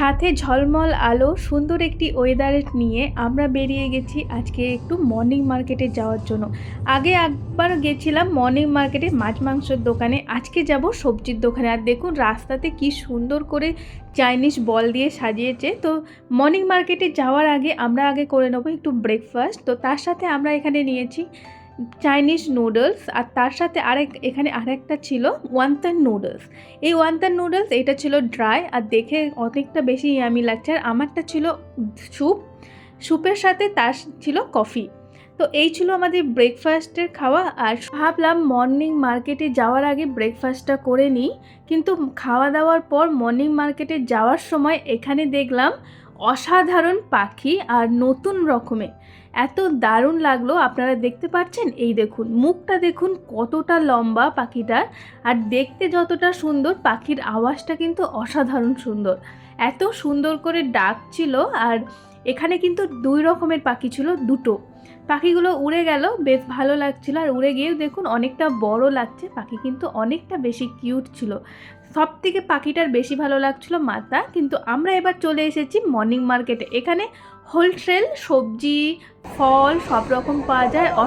সাথে ঝলমল আলো, সুন্দর একটি ওয়েদার নিয়ে আমরা বেরিয়ে গেছি আজকে একটু মর্নিং মার্কেটে যাওয়ার জন্য। আগে একবার গেছিলাম মর্নিং মার্কেটে মাছ মাংসের দোকানে, আজকে যাব সবজির দোকানে। আর দেখুন রাস্তাতে কি সুন্দর করে চাইনিজ বল দিয়ে সাজিয়েছে। তো মর্নিং মার্কেটে যাওয়ার আগে আমরা আগে করে নেব একটু ব্রেকফাস্ট তো তার সাথে আমরা এখানে নিয়েছি চাইনিজ নুডলস আর তার সাথে আরেক, এখানে আরেকটা ছিল ওয়ান্তান নুডলস এই ওয়ান্তান নুডলস এটা ছিল ড্রাই আর দেখে অনেকটা বেশি ইয়ামি লাগছে। আর আমারটা ছিল স্যুপ স্যুপের সাথে তার ছিল কফি তো এই ছিল আমাদের ব্রেকফাস্টের খাওয়া, আর ভাবলাম মর্নিং মার্কেটে যাওয়ার আগে ব্রেকফাস্টটা করে নিই। কিন্তু খাওয়া দাওয়ার পর মর্নিং মার্কেটে যাওয়ার সময় এখানে দেখলাম অসাধারণ পাখি, আর নতুন রকমের। এত দারুণ লাগল, আপনারা দেখতে পাচ্ছেন? এই দেখুন, মুখটা দেখুন কতটা লম্বা পাখিটার, আর দেখতে যতটা সুন্দর, পাখির আওয়াজটা কিন্তু অসাধারণ সুন্দর। এত সুন্দর করে ডাক ছিল আর এখানে কিন্তু দুই রকমের পাখি ছিল, দুটো। পাখিগুলো উড়ে গেল, বেশ ভালো লাগছিল। আর উড়ে গিয়েও দেখুন অনেকটা বড় লাগছে, পাখি কিন্তু অনেকটা বেশি কিউট ছিল। সব থেকে পাখিটার বেশি ভালো লাগছিল মাথা কিন্তু আমরা এবার চলে এসেছি মর্নিং মার্কেটে। এখানে হোলসেল, সবজি, ফল সব রকম পাওয়া যায়। অ-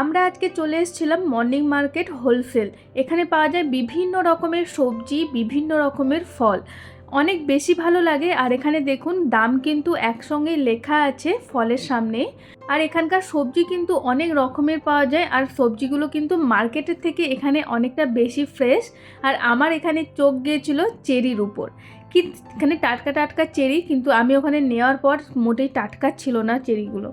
আমরা আজকে চলে এসেছিলাম মর্নিং মার্কেট হোলসেল। এখানে পাওয়া যায় বিভিন্ন রকমের সবজি, বিভিন্ন রকমের ফল। অনেক বেশি ভালো লাগে। আর এখানে দেখুন, দাম কিন্তু একসঙ্গে লেখা আছে ফলের সামনে। আর এখানকার সবজি কিন্তু অনেক রকমের পাওয়া যায়। আর সবজিগুলো কিন্তু মার্কেটের থেকে এখানে অনেকটা বেশি ফ্রেশ। আর আমার এখানে চোখ গিয়েছিল চেরির উপর। কি, এখানে টাটকা টাটকা চেরি, কিন্তু আমি ওখানে নেওয়ার পর মোটেই টাটকা ছিল না চেরিগুলো।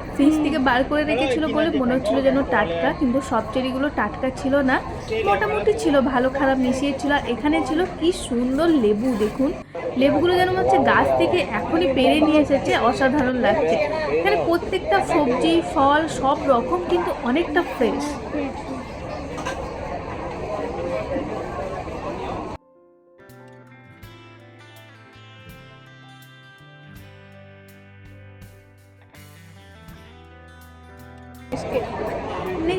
ফ্রিজ থেকে বার করে রেখেছিল বলে মনে হচ্ছিল যেন টাটকা, কিন্তু সব চেরিগুলো টাটকা ছিল না। মোটামুটি ছিল, ভালো খারাপ মিশিয়ে ছিল, আর এখানে ছিল কি সুন্দর লেবু, দেখুন। লেবুগুলো যেন হচ্ছে গাছ থেকে এখনই পেরে নিয়ে এসেছে, অসাধারণ লাগছে। এখানে প্রত্যেকটা সবজি, ফল, সব রকম, কিন্তু অনেকটা ফ্রেশ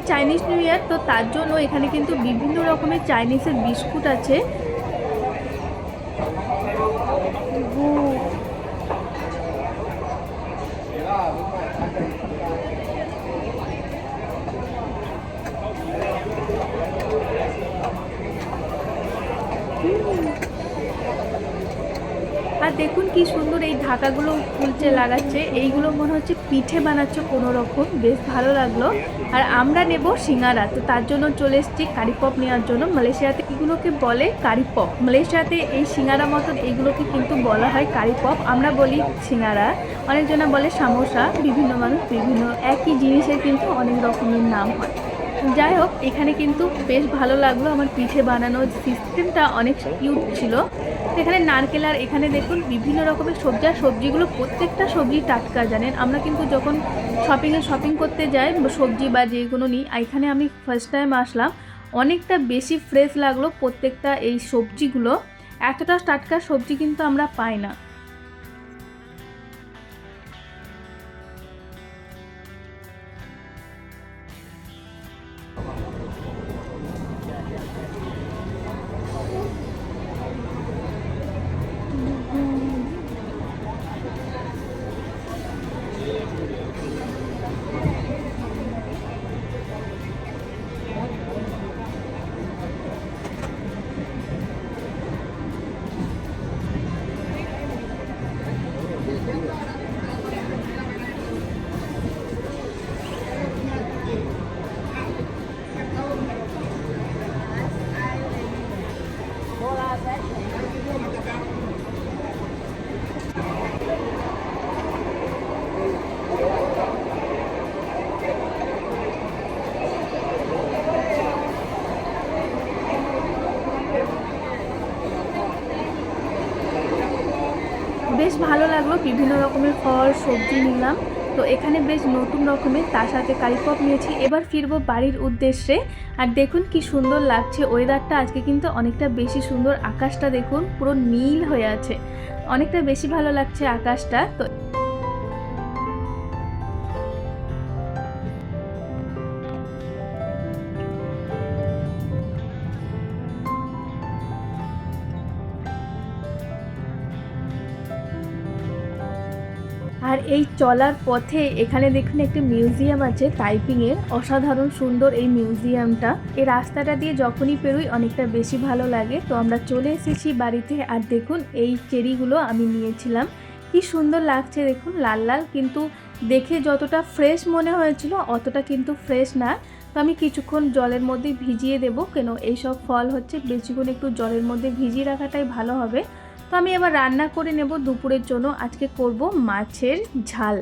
চাইনিজ নিউ ইয়ার তো তার জন্য এখানে কিন্তু বিভিন্ন রকমের চাইনিজের বিস্কুট আছে। আর দেখুন কি সুন্দর এই ঢাকাগুলো ফুলচে লাগাচ্ছে। এইগুলো মনে হচ্ছে পিঠে বানাচ্ছে কোনো রকম বেশ ভালো লাগল। আর আমরা নেব সিঙ্গারা। তো তার জন্য চলে এসেছি কারি পপ নেওয়ার জন্য। মালয়েশিয়াতে এগুলোকে বলে কারি পপ। মালয়েশিয়াতে এই সিঙ্গারা মতন এইগুলোকে কিন্তু বলা হয় কারি পপ। আমরা বলি সিঙ্গারা। অনেকজনা বলে সামোসা। বিভিন্ন মানুষ বিভিন্ন একই জিনিসের কিন্তু অনেক রকমের নাম হয়। যাই হোক, এখানে কিন্তু বেশ ভালো লাগল আমার পিঠে বানানোর সিস্টেমটা অনেক কিউট ছিল। এখানে নারকেল আর এখানে দেখুন বিভিন্ন রকমের সবজি, আর সবজিগুলো প্রত্যেকটা সবজি টাটকা, জানেন? আমরা কিন্তু যখন শপিংয়ে শপিং করতে যাই, সবজি বা যে কোনো নিই এখানে আমি ফার্স্ট টাইম আসলাম, অনেকটা বেশি ফ্রেশ লাগল প্রত্যেকটা এই সবজিগুলো। এতটা টাটকা সবজি কিন্তু আমরা পাই না। বেশ ভালো লাগল, বিভিন্ন রকমের ফল, সবজি নিলাম। তো এখানে বেশ নতুন রকমের তার সাথে কারিপপ নিয়েছি। এবার ফিরবো বাড়ির উদ্দেশ্যে। আর দেখুন কি সুন্দর লাগছে, ওয়েদারটা আজকে কিন্তু অনেকটা বেশি সুন্দর। আকাশটা দেখুন পুরো নীল হয়ে আছে। অনেকটা বেশি ভালো লাগছে আকাশটা। তো আর এই চলার পথে এখানে দেখুন একটি মিউজিয়াম আছে টাইপিংয়ের অসাধারণ সুন্দর এই মিউজিয়ামটা। এই রাস্তাটা দিয়ে যখনই পেরোই অনেকটা বেশি ভালো লাগে। তো আমরা চলে এসেছি বাড়িতে আর দেখুন এই চেরিগুলো আমি নিয়েছিলাম। কি সুন্দর লাগছে দেখুন, লাল লাল। কিন্তু দেখে যতটা ফ্রেশ মনে হয়েছিল, অতটা কিন্তু ফ্রেশ না। তো আমি কিছুক্ষণ জলের মধ্যে ভিজিয়ে দেবো। কেন, এইসব ফল হচ্ছে বেশিক্ষণ একটু জলের মধ্যে ভিজিয়ে রাখাটাই ভালো হবে। তো আমি এবার রান্না করে নেব দুপুরের জন্য। আজকে করব মাছের ঝাল।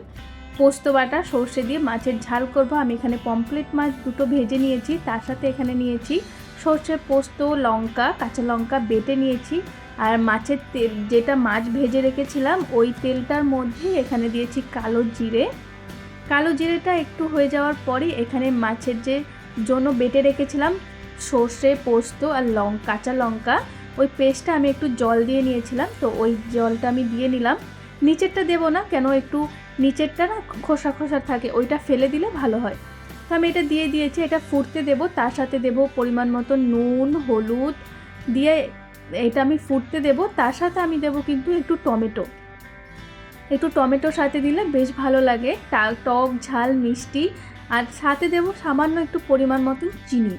পোস্ত বাটা, সর্ষে দিয়ে মাছের ঝাল করব। আমি এখানে পমপ্লেট মাছ দুটো ভেজে নিয়েছি। তার সাথে এখানে নিয়েছি সর্ষে পোস্ত, লঙ্কা, কাঁচা লঙ্কা বেটে নিয়েছি। আর মাছের তেল, যেটা মাছ ভেজে রেখেছিলাম, ওই তেলটার মধ্যে এখানে দিয়েছি কালো জিরে। কালো জিরেটা একটু হয়ে যাওয়ার পরই এখানে মাছের যে জন্য বেটে রেখেছিলাম, সর্ষে, পোস্ত আর লঙ্কা কাঁচা লঙ্কা। ওই পেস্টটা আমি একটু জল দিয়ে নিয়েছিলাম, তো ওই জলটা আমি দিয়ে নিলাম। নিচেরটা দেবো না, কেন একটু নিচেরটা না খোসা খোসা থাকে, ওইটা ফেলে দিলে ভালো হয়। তো আমি এটা দিয়ে দিয়েছি, এটা ফুটতে দেবো, তার সাথে দেবো পরিমাণ মতো নুন, হলুদ, দিয়ে এটা আমি ফুটতে দেবো, তার সাথে আমি দেবো কিন্তু একটু টমেটো। একটু টমেটোর সাথে দিলে বেশ ভালো লাগে টক, ঝাল, মিষ্টি, আর সাথে দেবো সামান্য একটু পরিমাণ মতন চিনি।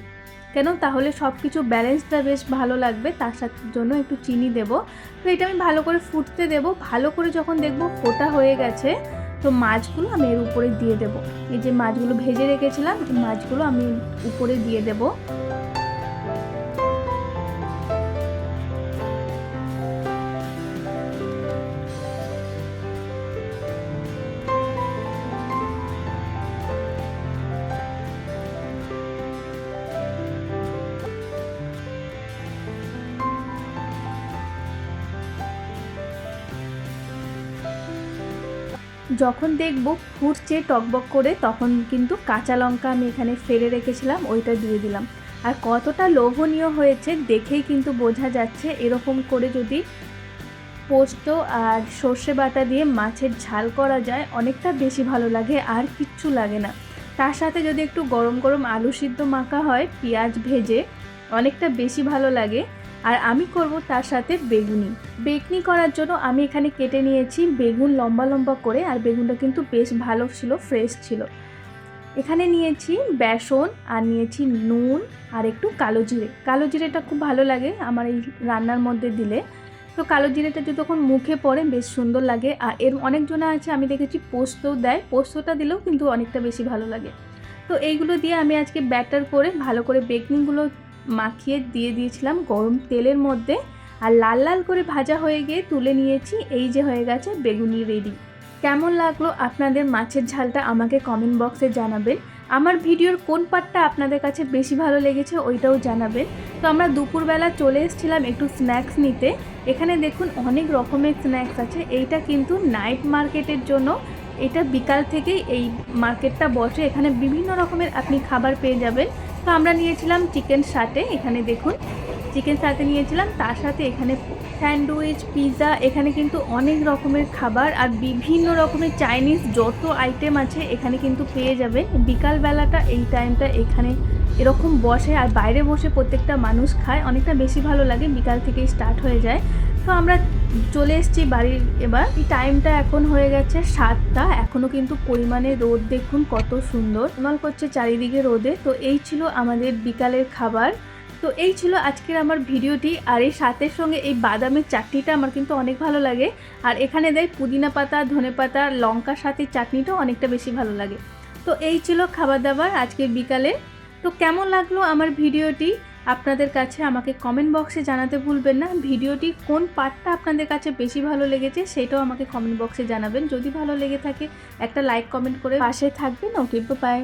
কেন? তাহলে সব কিছু ব্যালেন্সটা বেশ ভালো লাগবে, তার সাথে জন্য একটু চিনি দেব। তো এটা আমি ভালো করে ফুটতে দেব, ভালো করে যখন দেখব ফোটা হয়ে গেছে, তো মাছগুলো আমি এর উপরে দিয়ে দেব। এই যে মাছগুলো ভেজে রেখেছিলাম মাছগুলো আমি উপরে দিয়ে দেব। যখন দেখব ফুটছে টকবক করে, তখন কিন্তু কাঁচা লঙ্কা আমি এখানে ফেলে রেখেছিলাম, ওইটা দিয়ে দিলাম। আর কতটা লোভনীয় হয়েছে দেখেই কিন্তু বোঝা যাচ্ছে, এরকম করে যদি পোস্ত আর সর্ষে বাটা দিয়ে মাছের ঝাল করা যায়, অনেকটা বেশি ভালো লাগে, আর কিচ্ছু লাগে না। তার সাথে যদি একটু গরম গরম আলু সিদ্ধ মাখা হয়, পেঁয়াজ ভেজে, অনেকটা বেশি ভালো লাগে। আর আমি করব তার সাথে বেগুনি। বেগনি করার জন্য আমি এখানে কেটে নিয়েছি বেগুন লম্বা লম্বা করে, আর বেগুনটা কিন্তু বেশ ভালো ছিল ফ্রেশ ছিল। এখানে নিয়েছি বেসন, আর নিয়েছি নুন, আর একটু কালো জিরে। কালো জিরেটা খুব ভালো লাগে আমার এই রান্নার মধ্যে দিলে। তো কালো জিরেটা যতক্ষণ মুখে পড়ে বেশ সুন্দর লাগে, আর এর অনেকজনা আছে আমি দেখেছি পোস্ত দেয়। পোস্তটা দিলেও কিন্তু অনেকটা বেশি ভালো লাগে। তো এইগুলো দিয়ে আমি আজকে ব্যাটার করে ভালো করে বেকনিগুলো মাখিয়ে দিয়ে দিয়েছিলাম গরম তেলের মধ্যে। আর লাল লাল করে ভাজা হয়ে গিয়ে তুলে নিয়েছি, এই যে হয়ে গেছে বেগুনি রেডি। কেমন লাগল আপনাদের মাছের ঝালটা আমাকে কমেন্ট বক্সে জানাবেন। আমার ভিডিওর কোন পার্টটা আপনাদের কাছে বেশি ভালো লেগেছে ওইটাও জানাবেন। তো আমরা দুপুরবেলা চলে এসেছিলাম একটু স্ন্যাক্স নিতে। এখানে দেখুন অনেক রকমের স্ন্যাক্স আছে। এইটা কিন্তু নাইট মার্কেটের জন্য। এটা বিকাল থেকেই এই মার্কেটটা বসে। এখানে বিভিন্ন রকমের আপনি খাবার পেয়ে যাবেন। তো আমরা নিয়েছিলাম চিকেন সাথে এখানে দেখুন চিকেন সাথে নিয়েছিলাম, তার সাথে এখানে স্যান্ডউইচ পিৎজা এখানে কিন্তু অনেক রকমের খাবার আর বিভিন্ন রকমের চাইনিজ যত আইটেম আছে এখানে কিন্তু পেয়ে যাবেন। বিকালবেলাটা এই টাইমটা এখানে এরকম বসে আর বাইরে বসে প্রত্যেকটা মানুষ খায়, অনেকটা বেশি ভালো লাগে, বিকাল থেকেই স্টার্ট হয়ে যায়। তো আমরা চলে এসেছি বাড়ির এবার। এই টাইমটা এখন হয়ে গেছে সাতটা। এখনও কিন্তু পরিমাণে রোদ দেখুন কত সুন্দর। হিমাল করছে চারিদিকে রোদে। তো এই ছিল আমাদের বিকালের খাবার। তো এই ছিল আজকের আমার ভিডিওটি। আর এই সাথের সঙ্গে এই বাদামের চাটনিটা আমার কিন্তু অনেক ভালো লাগে। আর এখানে দেয় পুদিনা পাতা, ধনে পাতা লঙ্কার সাথে চাটনিটাও অনেকটা বেশি ভালো লাগে। তো এই ছিল খাবার দাবার আজকে বিকালে। তো কেমন লাগল আমার ভিডিওটি? আপনাদের কাছে আমাকে কমেন্ট বক্সে জানাতে ভুলবেন না। ভিডিওটি কোন পার্টটা আপনাদের কাছে বেশি ভালো লেগেছে সেটাও আমাকে কমেন্ট বক্সে জানাবেন। যদি ভালো লেগে থাকে, একটা লাইক কমেন্ট করে পাশে থাকবেন। Okay bye